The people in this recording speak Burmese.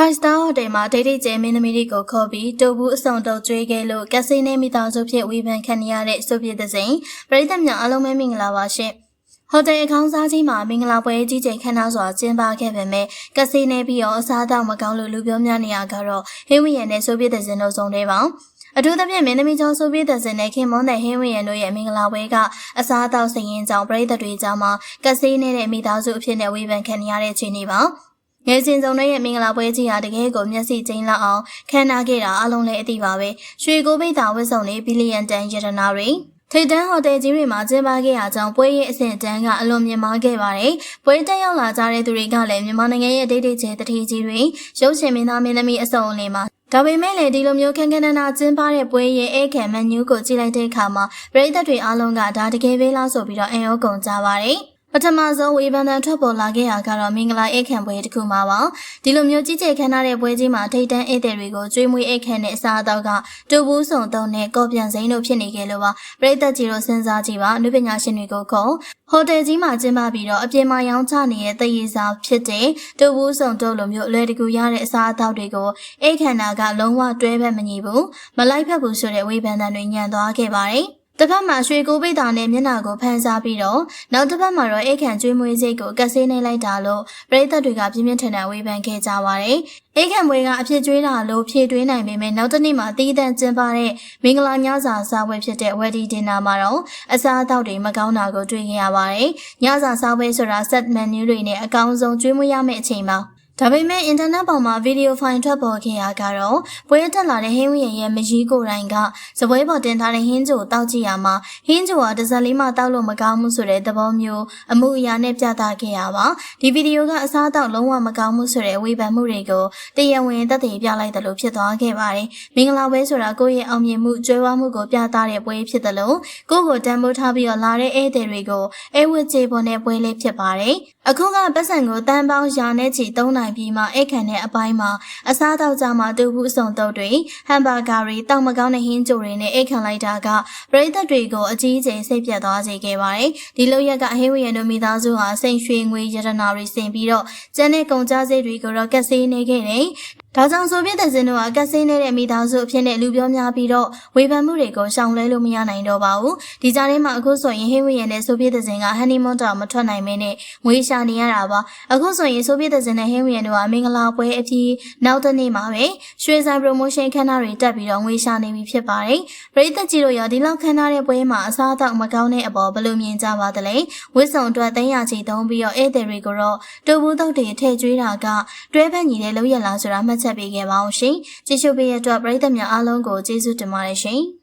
Five Star Hotel မှာဒိတ်ဒိတ်ကျဲမင်းသမီးတွေကိုခေါ်ပြီးတူဘူးအစုံတုပ်ကျွေးခဲ့လို့ကက်စီနေမိသားစုဖြစ်ဝေဖန်ခံနေရတဲ့ဆိုပြတဲ့စိန်ပရိသတ်များအားလုံးပဲမင်္ဂလာပါရှင်။ဟိုတယ်အကောင်းစားကြီးမှာမင်္ဂလာပွဲကြီးကျယ်ခမ်းနားစွာကျင်းပခဲ့ပေမဲ့ကက်စီနေပြီးတော့အစားအသောက်မကောင်းလို့လူပြောများနေရကတော့ဟင်းဝီရံနဲ့ဆိုပြတဲ့စိန်တို့ဆုံးတွေပါ။အထူးသဖြင့်မင်းသမီးချောင်းဆိုပြတဲ့စင်နဲ့ခင်မွန်းတဲ့ဟင်းဝင်းရံတို့ရဲ့မင်္ဂလာပွဲကအစားအသောက်စရင်ကြောင့်ပြည်သက်တွေကြားမှာကက်စီနေတဲ့မိသားစုအဖြစ်နဲ့ဝေဖန်ခံနေရတဲ့ချိန်นี้ပါ။ ငယ်စဉ်စုံရဲ့မင်္ဂလာပွဲကြီးဟာတကယ်ကိုမျက်စိကျင်းလောက်အောင်ခမ်းနားခဲ့တာအလုံးလည်းအသိပါပဲ။ရွှေကိုပိတ်တာဝတ်စုံတွေဘီလီယံတန်ရတနာတွေထိတ်တန်းဟိုတယ်ကြီးတွေမှာကျင်းပခဲ့ရကြောင်းပွဲရဲ့အဆင့်အတန်းကအလွန်မြင့်မားခဲ့ပါတယ်။ပွဲတက်ရောက်လာကြတဲ့သူတွေကလည်းမြန်မာနိုင်ငံရဲ့ဒိတ်ဒိတ်ကျဲတတိကြီးတွေရုပ်ရှင်မင်းသားမင်းသမီးအစုံအလင်မှာဒါပေမဲ့လည်းဒီလိုမျိုးခန်းခန်းနာနာကျင်းပတဲ့ပွဲရဲ့ဧကန်မန်နျူးကိုကြည့်လိုက်တဲ့အခါမှာပရိသတ်တွေအားလုံးကဒါတကယ်ပဲလားဆိုပြီးတော့အံ့ဩကုန်ကြပါတယ်။ ပထမဆုံးဝေဖန်တန်ထွက်ပေါ်လာခဲ့တာကတော့မင်္ဂလာဧကန်ပွဲတစ်ခုမှာပါဒီလိုမျိုးကြီးကျယ်ခမ်းနားတဲ့ပွဲကြီးမှာထိတ်တန်းဧည့်သည်တွေကိုကျွေးမွေးဧကန်နဲ့အစားအသောက်ကတူဘူးစုံတုံးနဲ့ကော်ပြန်စိမ်းတို့ဖြစ်နေကြလို့ပါပရိသတ်ကြီးတို့စဉ်းစားကြည့်ပါအနုပညာရှင်တွေကိုခေါ်ဟိုတယ်ကြီးမှာကျင်းပပြီးတော့အပြင်မှာရောင်းချနေတဲ့တရေစာဖြစ်တဲ့တူဘူးစုံတုံးလိုမျိုးအလွယ်တကူရတဲ့အစားအသောက်တွေကိုဧကန်နာကလုံးဝတွဲဘက်မညီဘူးမလိုက်ဖက်ဘူးဆိုတဲ့ဝေဖန်တန်တွေညံသွားခဲ့ပါတယ် တစ်ဖက်မှာရွှေကိုပိတ်တာနဲ့မျက်နှာကိုဖန်ဆားပြီးတော့နောက်တစ်ဖက်မှာတော့အိတ်ခံကျွေးမွေးစိတ်ကိုကက်ဆေးနေလိုက်တာလို့ပရိသတ်တွေကပြင်းပြင်းထန်ထန်ဝေဖန်ခဲ့ကြပါတယ်။အိတ်ခံမွေးကအဖြစ်ကျွေးတာလို့ဖြည့်သွင်းနိုင်ပေမဲ့နောက်တစ်နေ့မှာတီးတန့်ကျင်းပတဲ့မင်္ဂလာညစာစားပွဲဖြစ်တဲ့ wedding dinner မှာတော့အစားအသောက်တွေမကောင်းတာကိုတွေ့ခဲ့ရပါတယ်။ညစာစားပွဲဆိုတာ set menu တွေနဲ့အကောင်းဆုံးကျွေးမွေးရမယ့်အချိန်ပါ။ ဒါပေမဲ့အင်တာနက်ပေါ်မှာဗီဒီယိုဖိုင်ထွက်ပေါ်ခဲ့ရကတော့ပွဲတက်လာတဲ့ဟင်းဝရင်ရဲ့မကြီးကိုယ်တိုင်ကစပွဲပေါ်တင်ထားတဲ့ဟင်းကြိုတောက်ကြည့်ရမှာဟင်းကြိုကတစ်စက်လေးမှတောက်လို့မကောင်းမှုဆိုတဲ့သဘောမျိုးအမှုအရာနဲ့ပြသခဲ့ရပါဒီဗီဒီယိုကအစားအသောက်လုံးဝမကောင်းမှုဆိုတဲ့ဝေဖန်မှုတွေကိုတရားဝင်သက်သေပြလိုက်တယ်လို့ဖြစ်သွားခဲ့ပါတယ်မင်္ဂလာပွဲဆိုတာကိုယ့်ရဲ့အောင်မြင်မှုကြွယ်ဝမှုကိုပြသတဲ့ပွဲဖြစ်တယ်လို့ကိုယ့်ကိုတန်ဖိုးထားပြီးတော့လာတဲ့ဧည့်သည်တွေကိုအဲဝတ်ကြေပေါ်တဲ့ပွဲလေးဖြစ်ပါတယ်အခုကပတ်စံကိုတန်ပေါင်းရာနဲ့ချီသုံးနိုင်ပြီးမှအိတ်ခံတဲ့အပိုင်းမှာအစားတောက်ကြမှာတူဘူးအစုံတုပ်တွေဟမ်ဘာဂါတွေတောက်မကောင်းတဲ့ဟင်းကြိုတွေနဲ့အိတ်ခံလိုက်တာကပရိသတ်တွေကိုအကြီးအကျယ်စိတ်ပြတ်သွားစေခဲ့ပါတယ်ဒီလိုရက်ကဟင်းဝရံတို့မိသားစုဟာစိန်ရွှေငွေရတနာတွေစင်ပြီးတော့ကျန်တဲ့ကုန်ကြစိတ်တွေကိုတော့ကက်ဆေးနေခဲ့တယ် ဒါကြောင့်ဆိုပြတဲ့စင်တို့ကကက်ဆင်းနေတဲ့မိသားစုအဖြစ်နဲ့လူပြောများပြီးတော့ဝေဖန်မှုတွေကိုရှောင်လွဲလို့မရနိုင်တော့ပါဘူး။ဒီကြားထဲမှာအခုဆိုရင်ဟင်းဝေရနဲ့ဆိုပြတဲ့စင်ကဟန်နီမွန်တောင်မထွက်နိုင်မင်းနဲ့ငွေရှာနေရတာပါ။အခုဆိုရင်ဆိုပြတဲ့စင်နဲ့ဟင်းဝေရတို့ကမင်္ဂလာပွဲအဖြစ်နောက်တစ်နေ့မှာပဲရွှေဆိုင် promotion ခန်းနာတွေတက်ပြီးတော့ငွေရှာနေပြီဖြစ်ပါတယ်။ပရိသတ်ကြီးတို့ရောဒီလောက်ခန်းနာတဲ့ပွဲမှာအစားအသောက်မကောင်းတဲ့အပေါ်ဘယ်လိုမြင်ကြပါသလဲ။ဝစ်စုံအတွက်သိန်းရာချီသုံးပြီးတော့ဧည့်သည်တွေကိုတော့တူဘူးတုတ်တွေထည့်ကျွေးတာကတွဲဖက်ညီတဲ့လောက်ရလားဆိုတာမှတ်ချက်ပေးခဲ့ပါအောင်ရှင်။ကြည့်ရှုပေးရတဲ့အတွက်ပရိသတ်များအားလုံးကိုကျေးဇူးတင်ပါတယ်ရှင်။